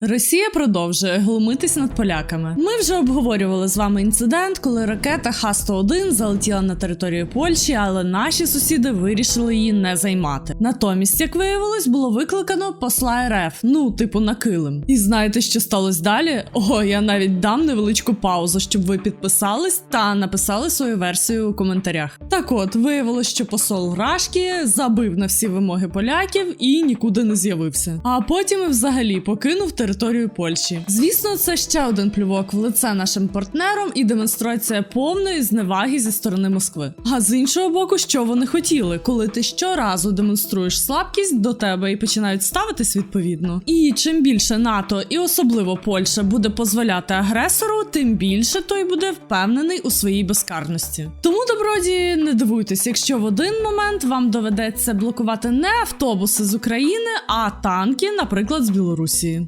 Росія продовжує глумитись над поляками. Ми вже обговорювали з вами інцидент, коли ракета Х-101 залетіла на територію Польщі, але наші сусіди вирішили її не займати. Натомість, як виявилось, було викликано посла РФ, ну типу на килим. І знаєте, що сталося далі? О, я навіть дам невеличку паузу, щоб ви підписались та написали свою версію у коментарях. Так от виявилось, що посол Рашкі забив на всі вимоги поляків і нікуди не з'явився. А потім взагалі покинув територію Польщі. Звісно, це ще один плювок в лице нашим партнерам і демонстрація повної зневаги зі сторони Москви. А з іншого боку, що вони хотіли, коли ти щоразу демонструєш слабкість до тебе і починають ставитись відповідно. І чим більше НАТО і особливо Польща буде дозволяти агресору, тим більше той буде впевнений у своїй безкарності. Тому добродії, не дивуйтесь, якщо в один момент вам доведеться блокувати не автобуси з України, а танки, наприклад, з Білорусі.